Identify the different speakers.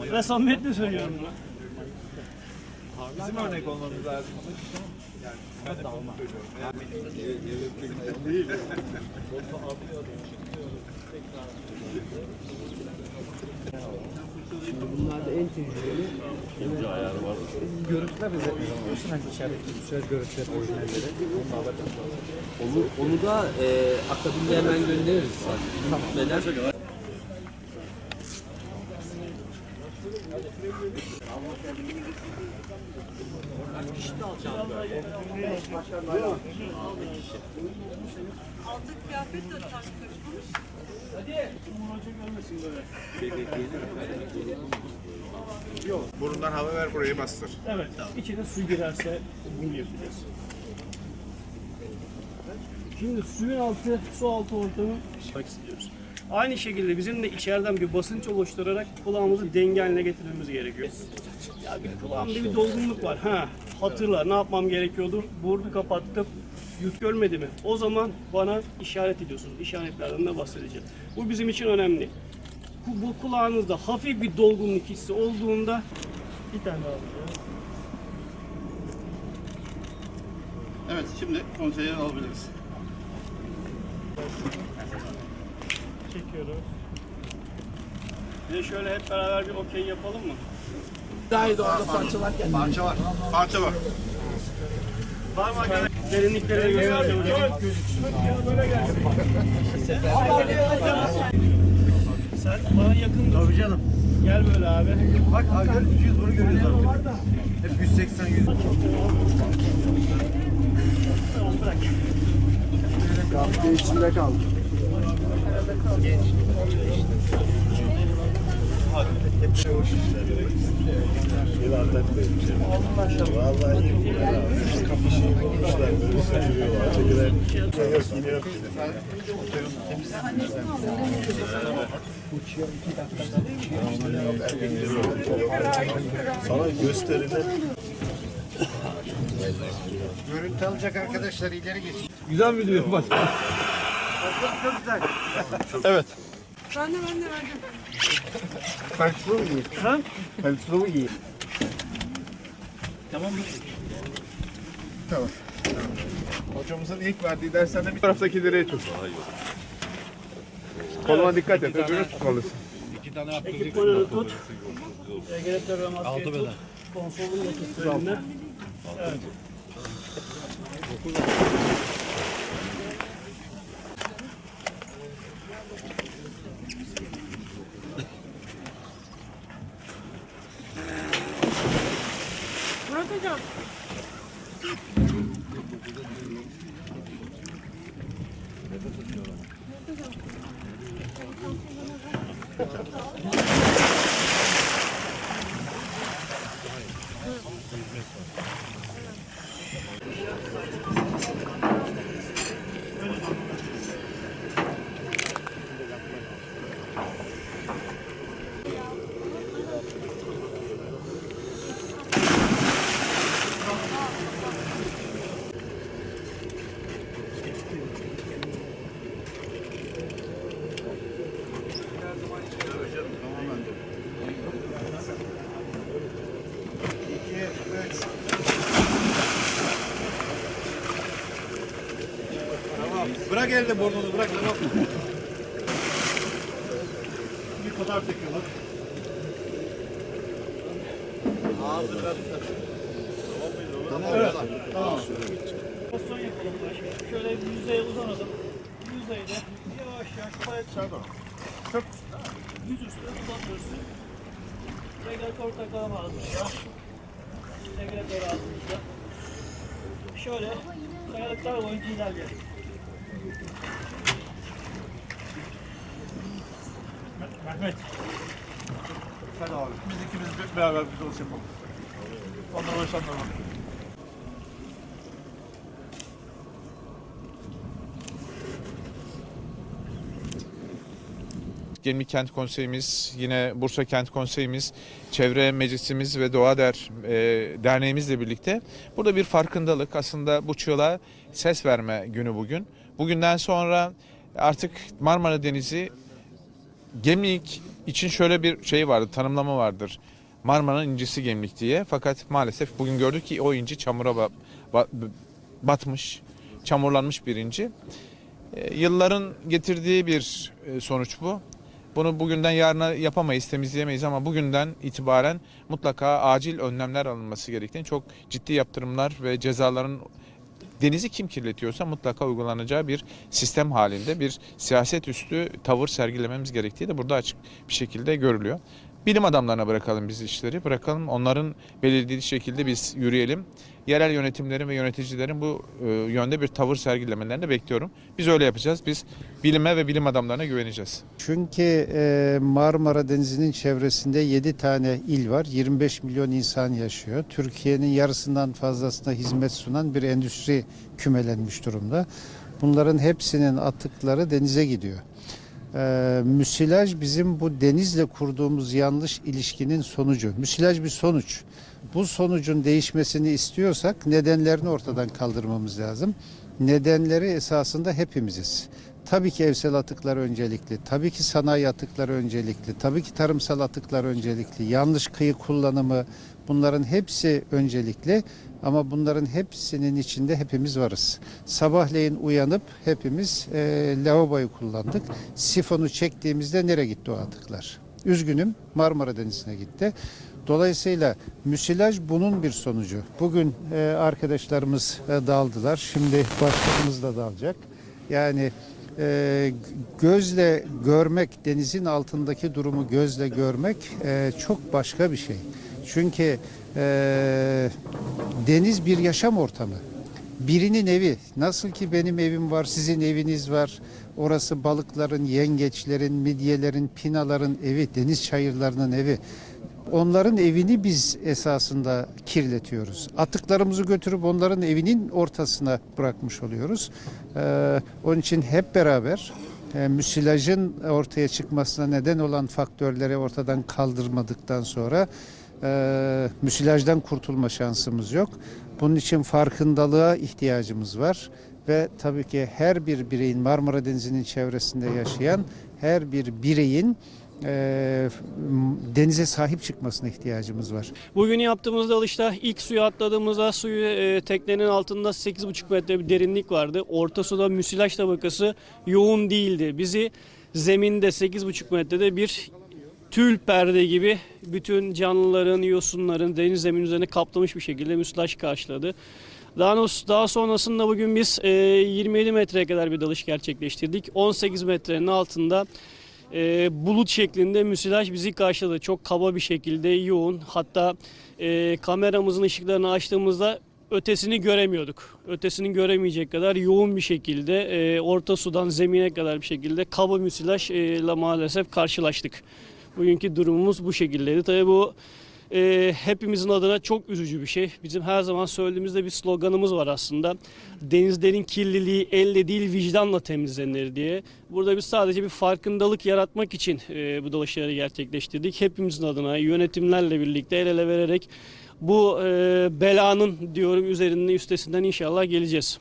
Speaker 1: Ve samimiyetle söylüyorum bunu.
Speaker 2: Bizim örnek olmamız lazım.
Speaker 3: Bunlarda en tecrübeli. Görüntüler bize biliyorsun hani içerideki güzel görüntüler orijinalleri.
Speaker 4: Onu, onu da e, akabinde hemen göndeririz. Tamam.
Speaker 2: Burundan hava ver burayı bastır.
Speaker 1: Evet. İçine su girerse bunu yapacağız. Şimdi suyun altı, su altı ortamı yapmak istiyoruz. Aynı şekilde bizim de içeriden bir basınç oluşturarak kulağımızı denge haline getirmemiz gerekiyor. Ya bir kulağımda bir dolgunluk var. Ha, hatırla ne yapmam gerekiyordur? Burnu kapattım. Yük görmedi mi? O zaman bana işaret ediyorsunuz. İşaretlerden de bahsedeceğim. Bu bizim için önemli. Bu, bu kulağınızda hafif bir dolgunluk hissi olduğunda bir tane daha alacağız.
Speaker 5: Evet, şimdi konseyeri alabiliriz.
Speaker 1: Çekiyoruz. Bir de şöyle hep beraber bir okey yapalım mı?
Speaker 2: Parça var. Parça var.
Speaker 1: Var mı arkadaşlar? Derinlikleri de göstereceğim hocam. Sen bana yakın dur. Tabii canım. Gel böyle abi.
Speaker 2: Bak abi 200 bunu görüyoruz abi. Hep 180 100.
Speaker 1: Tamam bırak.
Speaker 3: Kahve içinde kaldı.
Speaker 5: Sana gösteride
Speaker 2: Görüntü alacak arkadaşlar ileri geç.
Speaker 3: Güzel mi diyor bak.
Speaker 5: Evet.
Speaker 6: Ben de ben de verdim.
Speaker 2: Parçalı mı iyi?
Speaker 1: Ha?
Speaker 2: Mı iyi?
Speaker 1: Tamam
Speaker 2: Tamam. Hocamızın ilk verdiği derslerde bir taraftaki direği tut. Koluna dikkat et, öbürünü tutmalısın.
Speaker 1: Ekipmanını tut. EGRT ve maskeyi tut. Konsolunu da tut önüne. Evet.
Speaker 6: Murat Hocam.
Speaker 2: Bırak elde burnunu, bırak tamam. Bir kadar tekiyorlar. Ağzı biraz Tamam, evet. tamam.
Speaker 1: Pozisyon yapalım. Şöyle yüzeye uzanalım. Yüzeyde yavaş yavaş palet
Speaker 2: Pardon.
Speaker 1: yüz üstüne uzatıyorsun. Tekrar portakal Şöyle kayalıklar boyunca ilerleyelim. Mehmet.
Speaker 2: Hadi abi. Biz ikimiz bir- beraber bir dalış yapalım. Ondan
Speaker 7: Gemlik Kent Konseyimiz, yine Bursa Kent Konseyimiz, Çevre Meclisimiz ve Doğa Der e, Derneğimizle birlikte burada bir farkındalık aslında bu çığlığa ses verme günü bugün. Bugünden sonra artık Marmara Denizi Gemlik için şöyle bir şey vardı, tanımlama vardır. Marmara'nın incisi gemlik diye. Fakat maalesef bugün gördük ki o inci çamura ba- ba- batmış, çamurlanmış bir inci. E, Yılların getirdiği bir e, sonuç bu. Bunu bugünden yarına yapamayız, temizleyemeyiz ama bugünden itibaren mutlaka acil önlemler alınması gerektiğini, çok ciddi yaptırımlar ve cezaların denizi kim kirletiyorsa mutlaka uygulanacağı bir sistem halinde bir siyaset üstü tavır sergilememiz gerektiği de burada açık bir şekilde görülüyor. Bilim adamlarına bırakalım biz işleri, bırakalım onların belirlediği şekilde biz yürüyelim. Yerel yönetimlerin ve yöneticilerin bu e, yönde bir tavır sergilemelerini de bekliyorum. Biz öyle yapacağız. Biz bilime ve bilim adamlarına güveneceğiz.
Speaker 8: Çünkü e, Marmara Denizi'nin çevresinde 7 tane il var. 25 milyon insan yaşıyor. Türkiye'nin yarısından fazlasına hizmet sunan bir endüstri kümelenmiş durumda. Bunların hepsinin atıkları denize gidiyor. E, müsilaj bizim bu denizle kurduğumuz yanlış ilişkinin sonucu. Müsilaj bir sonuç. Bu sonucun değişmesini istiyorsak nedenlerini ortadan kaldırmamız lazım. Nedenleri esasında hepimiziz. Tabii ki evsel atıklar öncelikli, tabii ki sanayi atıkları öncelikli, tabii ki tarımsal atıklar öncelikli, yanlış kıyı kullanımı bunların hepsi öncelikli ama bunların hepsinin içinde hepimiz varız. Sabahleyin uyanıp hepimiz e, lavaboyu kullandık. Sifonu çektiğimizde nereye gitti o atıklar? Üzgünüm Marmara Denizi'ne gitti. Dolayısıyla müsilaj bunun bir sonucu. Bugün e, arkadaşlarımız e, daldılar. Şimdi başkanımız da dalacak. Yani e, gözle görmek, denizin altındaki durumu gözle görmek e, çok başka bir şey. Çünkü e, deniz bir yaşam ortamı. Birinin evi. Nasıl ki benim evim var, sizin eviniz var. Orası balıkların, yengeçlerin, midyelerin, pinaların evi, deniz çayırlarının evi. Onların evini biz esasında kirletiyoruz. Atıklarımızı götürüp onların evinin ortasına bırakmış oluyoruz. Ee, onun için hep beraber e, müsilajın ortaya çıkmasına neden olan faktörleri ortadan kaldırmadıktan sonra e, müsilajdan kurtulma şansımız yok. Bunun için farkındalığa ihtiyacımız var ve tabii ki her bir bireyin Marmara Denizi'nin çevresinde yaşayan her bir bireyin e, denize sahip çıkmasına ihtiyacımız var.
Speaker 1: Bugün yaptığımız dalışta ilk suya atladığımızda suyu e, teknenin altında 8,5 metre bir derinlik vardı. Orta suda müsilaj tabakası yoğun değildi. Bizi zeminde 8,5 metrede bir tül perde gibi bütün canlıların, yosunların deniz zeminin üzerine kaplamış bir şekilde müsilaj karşıladı. Daha, sonrasında bugün biz e, 27 metreye kadar bir dalış gerçekleştirdik. 18 metrenin altında e, bulut şeklinde müsilaj bizi karşıladı. Çok kaba bir şekilde yoğun. Hatta e, kameramızın ışıklarını açtığımızda ötesini göremiyorduk. Ötesini göremeyecek kadar yoğun bir şekilde e, orta sudan zemine kadar bir şekilde kaba müsilaj ile maalesef karşılaştık. Bugünkü durumumuz bu şekildeydi. Tabii bu e, hepimizin adına çok üzücü bir şey. Bizim her zaman söylediğimizde bir sloganımız var aslında. Denizlerin kirliliği elle değil vicdanla temizlenir diye. Burada biz sadece bir farkındalık yaratmak için e, bu dalışları gerçekleştirdik. Hepimizin adına yönetimlerle birlikte el ele vererek bu e, belanın diyorum üzerinden üstesinden inşallah geleceğiz.